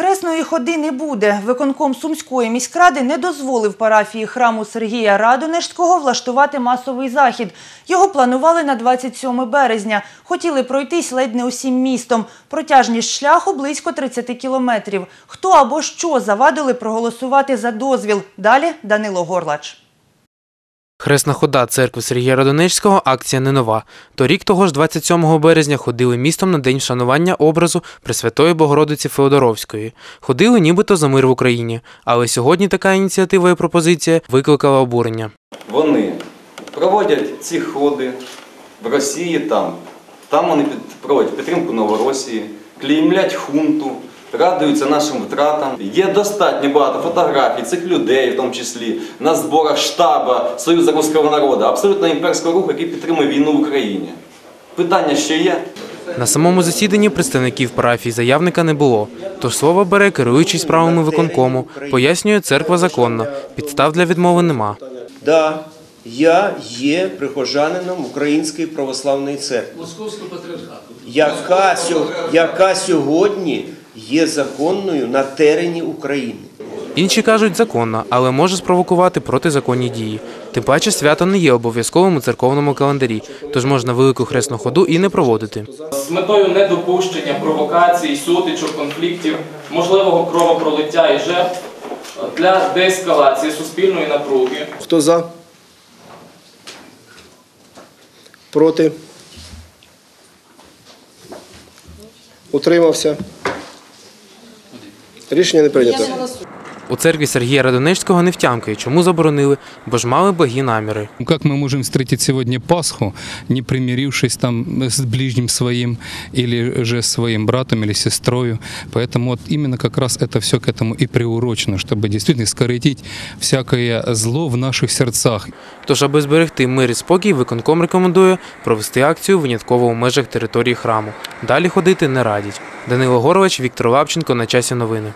Хресної ходи не буде. Виконком Сумської міськради не дозволив парафії храму Сергія Радонежського влаштувати масовий захід. Його планували на 27 березня. Хотіли пройтись ледь не усім містом. Протяжність шляху близько 30 кілометрів. Хто або що завадили проголосувати за дозвіл? Далі Данило Горлач. Хресна хода церкви Сергія Радонежського акція не нова. Торік того ж 27 березня ходили містом на день вшанування образу Пресвятої Богородиці Феодоровської. Ходили нібито за мир в Україні. Але сьогодні така ініціатива і пропозиція викликала обурення. Вони проводять ці ходи в Росії там. Там вони проводять підтримку Новоросії, клеймлять хунту, радуються нашим втратам. Є достатньо багато фотографій цих людей, в тому числі на зборах штаба Союзу Руського народу, абсолютно імперського руху, який підтримує війну в Україні. Питання ще є? На самому засіданні представників парафії заявника не було. Тож слово бере керуючий справами виконкому, пояснює церква законно. Підстав для відмови нема. Да, я є прихожанином Української православної церкви, Московського патріархату. яка, сьо- яка сьогодні є законною на терені України. Інші кажуть законно, але може спровокувати протизаконні дії. Тим паче свято не є обов'язковим у церковному календарі, тож можна велику хресну ходу і не проводити. з метою недопущення провокацій, сутичок, конфліктів, можливого кровопролиття і жертв для деескалації суспільної напруги. Хто за? Проти? Утримався? Рішення не прийнято. У церкві Сергія Радонежського не втямкає, чому заборонили, бо ж мали благі наміри. Ну, Как мы можем встретить сегодня Пасху, не примирившись там с ближним своим или же с своим братом или сестрою? Поэтому вот именно как раз это все к этому и приурочено, чтобы действительно скоротить всякое зло в наших сердцах. Тож, аби зберегти мир і спокій, виконком рекомендує провести акцію винятково у межах території храму. Далі ходити не радять. Данило Горович, Віктор Лапченко на часі новини.